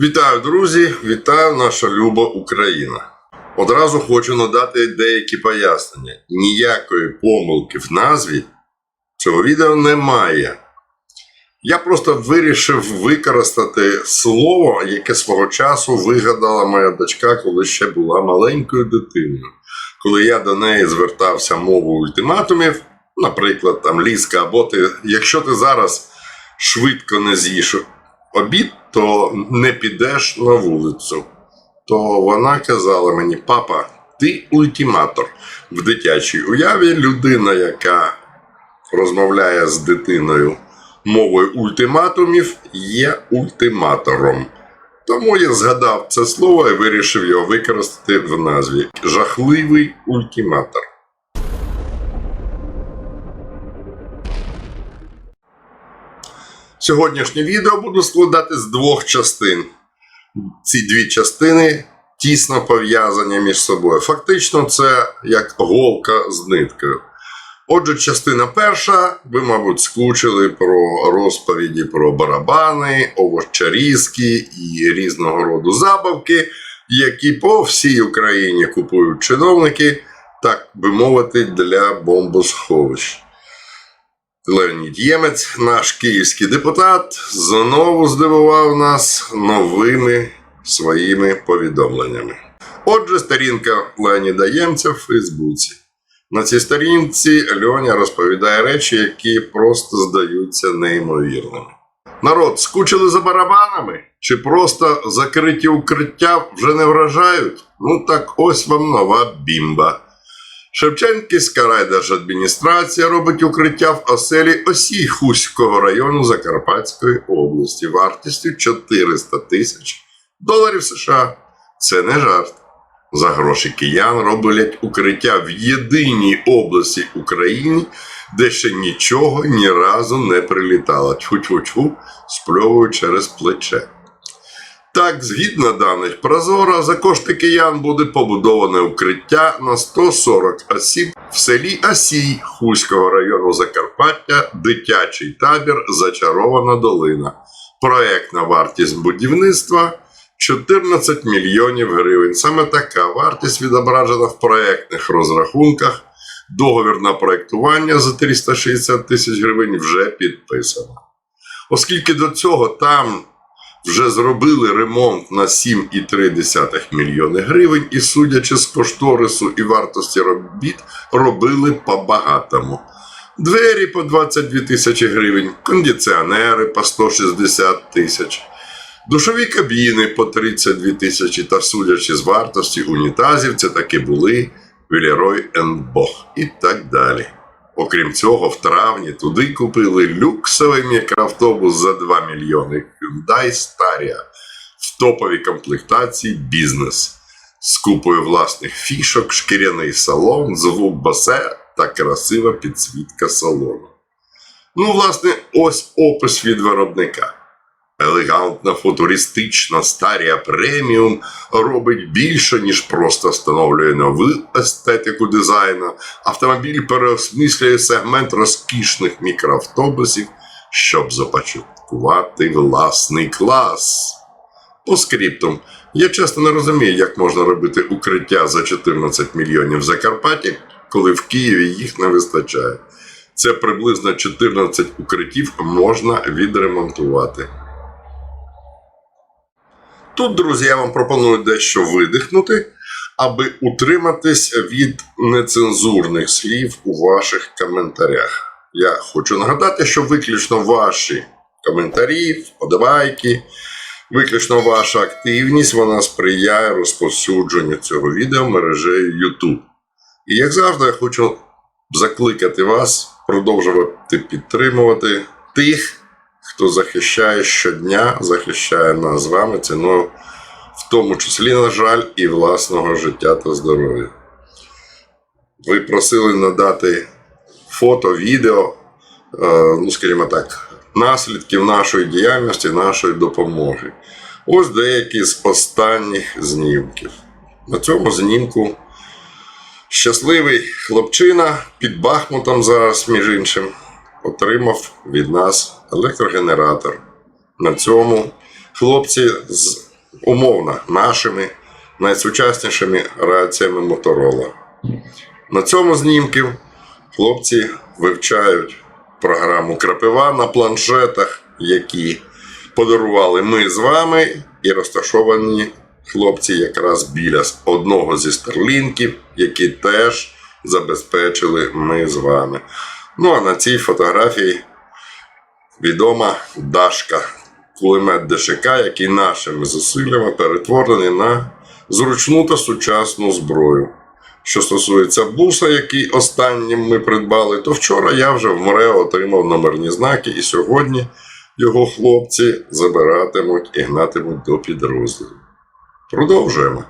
Вітаю, друзі! Вітаю наша люба Україна. Одразу хочу надати деякі пояснення. Ніякої помилки в назві цього відео немає. Я просто вирішив використати слово, яке свого часу вигадала моя дочка, коли ще була маленькою дитиною. Коли я до неї звертався мовою ультиматумів, наприклад, там ліска, або ти, якщо ти зараз швидко не з'їш обід, то не підеш на вулицю. То вона казала мені: папа, ти ультиматор в дитячій уяві людина, яка розмовляє з дитиною мовою ультиматумів, є ультиматором. Тому я згадав це слово і вирішив його використати в назві Жахливий ультиматор. Сьогоднішнє відео буду складати з двох частин. Ці дві частини тісно пов'язані між собою. Фактично, це як голка з ниткою. Отже, частина перша, ви, мабуть, скучили про розповіді про барабани, овощарізки і різного роду забавки, які по всій Україні купують чиновники, так би мовити, для бомбосховищ. Леонід Ємець, наш київський депутат, знову здивував нас новими своїми повідомленнями. Отже, сторінка Леоніда Ємця в Фейсбуці. На цій сторінці Льоня розповідає речі, які просто здаються неймовірними. Народ, скучили за барабанами? Чи просто закриті укриття вже не вражають? Ну так ось вам нова бімба. Шевченківська райдержадміністрація робить укриття в оселі Осій Хуського району Закарпатської області вартістю 400 тисяч доларів США. Це не жарт. За гроші киян роблять укриття в єдиній області України, де ще нічого ні разу не прилітало. Тьфу-тьфу-тьфу, спльовують через плече. Так, згідно даних Прозора, за кошти киян буде побудоване укриття на 140 осіб в селі Асій Хуського району Закарпаття, дитячий табір Зачарована долина. Проектна вартість будівництва 14 мільйонів гривень. Саме така вартість відображена в проектних розрахунках. Договір на проектування за 360 тисяч гривень вже підписано. Оскільки до цього там вже зробили ремонт на 7,3 мільйони гривень, і, судячи з кошторису і вартості робіт, робили по-багатому. Двері по 22 тисячі гривень, кондиціонери по 160 тисяч, душові кабіни по 32 тисячі та, судячи з вартості унітазів, це таки були Вілерой Бог і так далі. Окрім цього, в травні туди купили люксовий мікроавтобус за 2 мільйони Hyundai Staria в топовій комплектації бізнес з купою власних фішок, шкіряний салон, звук басе та красива підсвітка салону. Ну, власне, ось опис від виробника. Елегантна футуристична Старія преміум робить більше, ніж просто встановлює нову естетику дизайну. Автомобіль переосмислює сегмент розкішних мікроавтобусів, щоб започаткувати власний клас. По скриптум, я часто не розумію, як можна робити укриття за 14 мільйонів в Закарпатті, коли в Києві їх не вистачає. Це приблизно 14 укриттів можна відремонтувати. Тут, друзі, я вам пропоную дещо видихнути, аби утриматись від нецензурних слів у ваших коментарях. Я хочу нагадати, що виключно ваші коментарі, вподобайки, виключно ваша активність вона сприяє розповсюдженню цього відео мережею YouTube. І як завжди, я хочу закликати вас продовжувати підтримувати тих, хто захищає щодня, захищає нас з вами ціною, в тому числі, на жаль, і власного життя та здоров'я. Ви просили надати фото, відео, е, ну, скажімо так, наслідків нашої діяльності, нашої допомоги. Ось деякі з останніх знімків. На цьому знімку щасливий хлопчина під Бахмутом зараз, між іншим, отримав від нас електрогенератор. На цьому хлопці з умовно нашими найсучаснішими раціями Моторола. На цьому знімку хлопці вивчають програму Крапива на планшетах, які подарували ми з вами, і розташовані хлопці якраз біля одного зі старлінків, які теж забезпечили ми з вами. Ну а на цій фотографії відома Дашка, кулемет ДШК, який нашими зусиллями перетворений на зручну та сучасну зброю. Що стосується буса, який останнім ми придбали, то вчора я вже в море отримав номерні знаки, і сьогодні його хлопці забиратимуть і гнатимуть до підрозділу. Продовжуємо.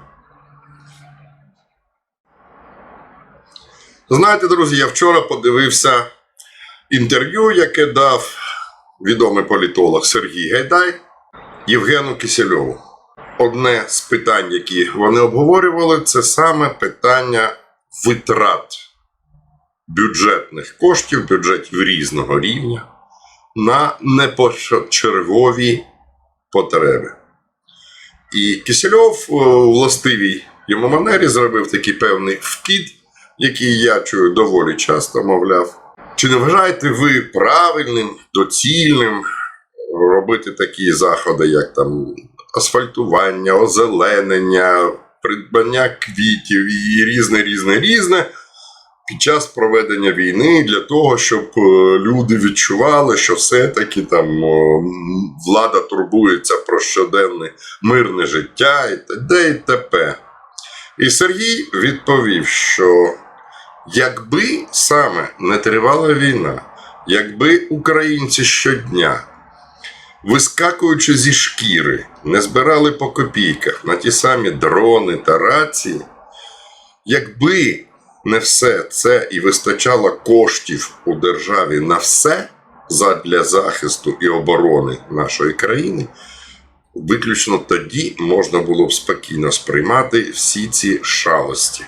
Знаєте, друзі, я вчора подивився інтерв'ю, яке дав відомий політолог Сергій Гайдай Євгену Кисельову. Одне з питань, які вони обговорювали, це саме питання витрат бюджетних коштів, бюджетів різного рівня на непочергові потреби. І Кисельов у властивій йому манері зробив такий певний вкид, який я чую доволі часто, мовляв. Чи не вважаєте ви правильним, доцільним робити такі заходи, як там асфальтування, озеленення, придбання квітів і різне, різне, різне під час проведення війни для того, щоб е, люди відчували, що все-таки там влада турбується про щоденне мирне життя і т.д. і т.п. І Сергій відповів, що якби саме не тривала війна, якби українці щодня вискакуючи зі шкіри, не збирали по копійках на ті самі дрони та рації, якби не все це і вистачало коштів у державі на все задля захисту і оборони нашої країни, виключно тоді можна було б спокійно сприймати всі ці шалості.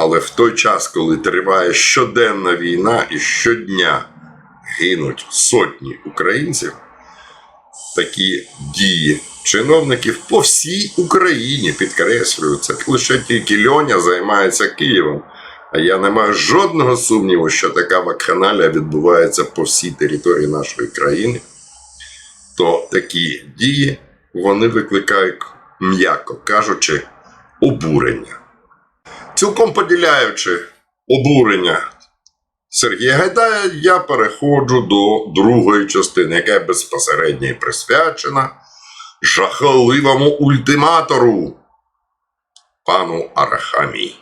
Але в той час, коли триває щоденна війна і щодня гинуть сотні українців, такі дії чиновників по всій Україні підкреслюю, це лише тільки Льоня займається Києвом. А я не маю жодного сумніву, що така вакханалія відбувається по всій території нашої країни, то такі дії вони викликають, м'яко кажучи, обурення. Цілком поділяючи обурення Сергія Гайдая, я переходжу до другої частини, яка безпосередньо присвячена жахливому ультиматору пану Арахамі,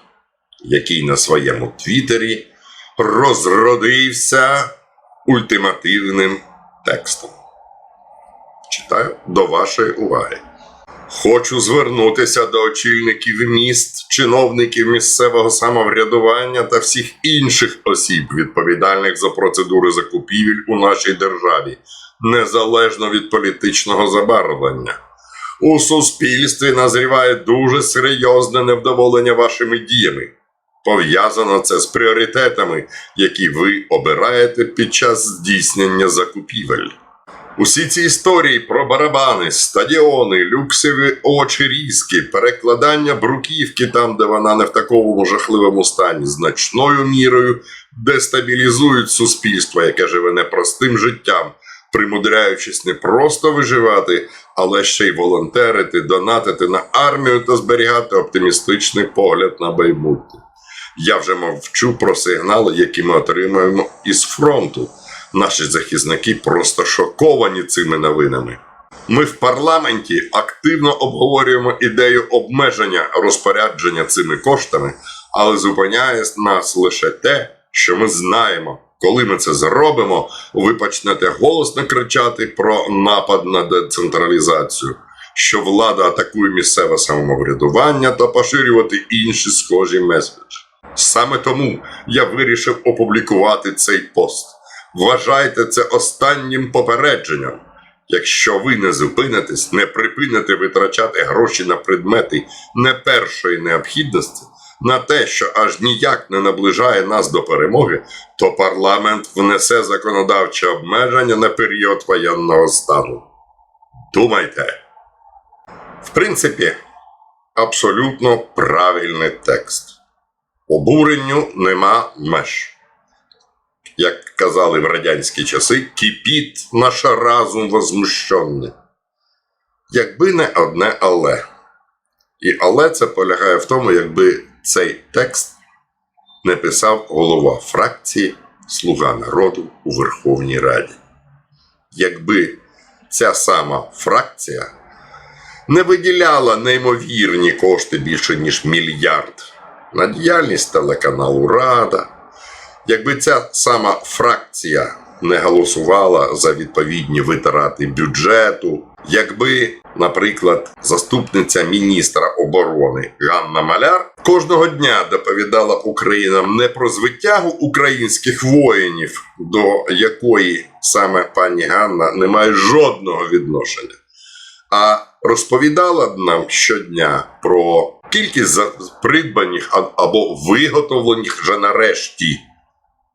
який на своєму твіттері розродився ультимативним текстом. Читаю до вашої уваги. Хочу звернутися до очільників міст, чиновників місцевого самоврядування та всіх інших осіб, відповідальних за процедури закупівель у нашій державі, незалежно від політичного забарвлення. У суспільстві назріває дуже серйозне невдоволення вашими діями. Пов'язано це з пріоритетами, які ви обираєте під час здійснення закупівель. Усі ці історії про барабани, стадіони, люксові очерізки, перекладання бруківки там, де вона не в такому жахливому стані, значною мірою дестабілізують суспільство, яке живе непростим життям, примудряючись не просто виживати, але ще й волонтерити, донатити на армію та зберігати оптимістичний погляд на майбутнє. Я вже мовчу про сигнали, які ми отримуємо із фронту. Наші захисники просто шоковані цими новинами. Ми в парламенті активно обговорюємо ідею обмеження розпорядження цими коштами, але зупиняє нас лише те, що ми знаємо. Коли ми це зробимо, ви почнете голосно кричати про напад на децентралізацію, що влада атакує місцеве самоврядування та поширювати інші схожі меседжі. Саме тому я вирішив опублікувати цей пост. Вважайте це останнім попередженням. Якщо ви не зупинитесь, не припините витрачати гроші на предмети не першої необхідності, на те, що аж ніяк не наближає нас до перемоги, то парламент внесе законодавче обмеження на період воєнного стану. Думайте. В принципі, абсолютно правильний текст. Обуренню нема меж. Як казали в радянські часи, кипіт наш разум возмущений. Якби не одне але. І але це полягає в тому, якби цей текст не писав голова фракції Слуга народу у Верховній Раді. Якби ця сама фракція не виділяла неймовірні кошти більше ніж мільярд на діяльність телеканалу Рада, якби ця сама фракція не голосувала за відповідні витрати бюджету, якби, наприклад, заступниця міністра оборони Ганна Маляр кожного дня доповідала Українам не про звитягу українських воїнів, до якої саме пані Ганна не має жодного відношення, а розповідала б нам щодня про кількість придбаних або виготовлених вже нарешті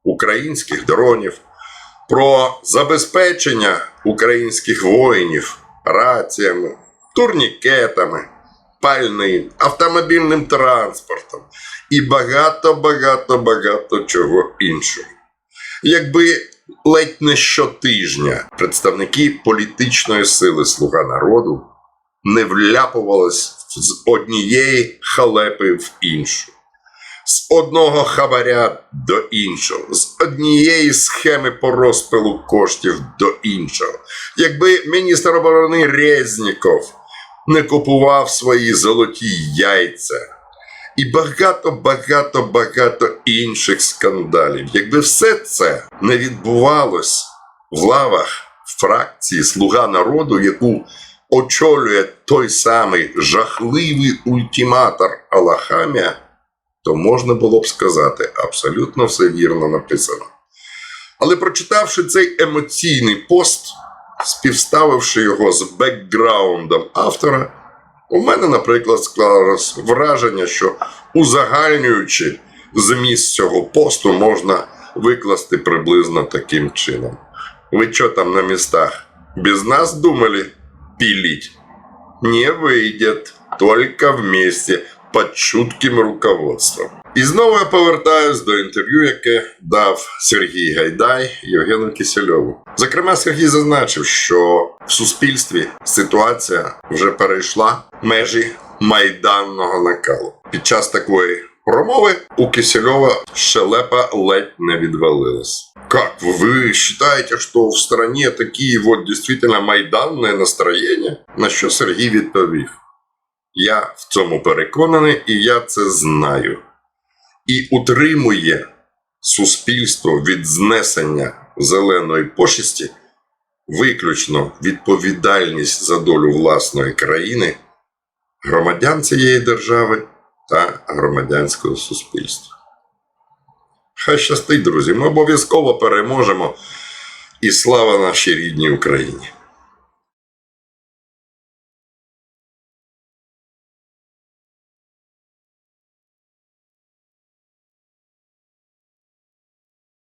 українських дронів, про забезпечення українських воїнів раціями, турнікетами, пальним, автомобільним транспортом і багато, багато, багато чого іншого. Якби ледь не щотижня представники політичної сили Слуга народу не вляпувались з однієї халепи в іншу, з одного хабаря до іншого, з однієї схеми по розпилу коштів до іншого. Якби міністр оборони Резніков не купував свої золоті яйця і багато, багато, багато інших скандалів, якби все це не відбувалось в лавах фракції Слуга народу, яку очолює той самий жахливий ультиматор Алахамія, то можна було б сказати, абсолютно все вірно написано. Але прочитавши цей емоційний пост, співставивши його з бекграундом автора, у мене, наприклад, склалось враження, що узагальнюючи зміст цього посту, можна викласти приблизно таким чином. Ви що там на містах? Без нас думали пилить? Не выйдет, только вместе, под чутким руководством. І знову я повертаюсь до інтерв'ю, яке дав Сергій Гайдай Євгену Кисельову. Зокрема, Сергій зазначив, що в суспільстві ситуація вже перейшла межі майданного накалу. Під час такої промови у Кисельова щелепа ледь не відвалилась. Как? Вы считаете, что в стране такие вот действительно майданные настроєння? На що Сергій відповів: Я в цьому переконаний і я це знаю. І утримує суспільство від знесення зеленої пошесті виключно відповідальність за долю власної країни, громадян цієї держави та громадянського суспільства. Хай щастить, друзі, ми обов'язково переможемо. І слава нашій рідній Україні!